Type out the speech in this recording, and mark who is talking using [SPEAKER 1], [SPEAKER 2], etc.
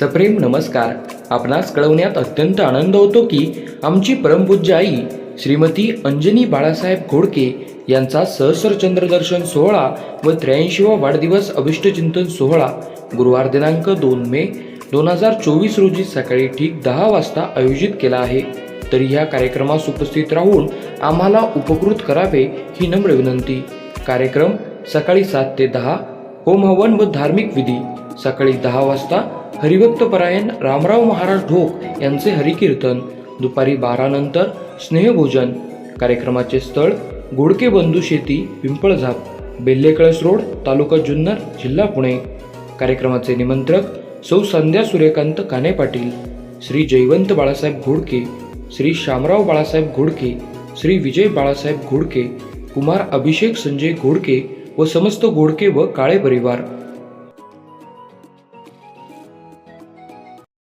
[SPEAKER 1] सप्रेम नमस्कार. आपणास कळवण्यात अत्यंत आनंद होतो की आमची परमपूज्य आई श्रीमती अंजनी बाळासाहेब घोडके यांचा सहस्र चंद्रदर्शन सोहळा व त्र्याऐंशीवा वाढदिवस अभिष्टचिंतन सोहळा गुरुवार दिनांक दोन मे दोन हजार चोवीस रोजी सकाळी ठीक दहा वाजता आयोजित केला आहे. तरी ह्या कार्यक्रमास उपस्थित राहून आम्हाला उपकृत करावे ही नम्र विनंती. कार्यक्रम सकाळी सात ते दहा होम हवन व धार्मिक विधी सकाळी दहा वाजता हरिभक्त परायण रामराव महाराज ढोक यांचे हरिकीर्तन. दुपारी बारा नंतर स्नेहभोजन. कार्यक्रमाचे स्थळ गोडके बंधू शेती पिंपळझाप. बेल्लेकळस रोड तालुका जुन्नर जिल्हा पुणे. कार्यक्रमाचे निमंत्रक सौ संध्या सूर्यकांत काने पाटील. श्री जयवंत बाळासाहेब घोडके. श्री शामराव बाळासाहेब घोडके. श्री विजय बाळासाहेब घोडके. कुमार अभिषेक संजय घोडके व समस्त घोडके व काळे परिवार.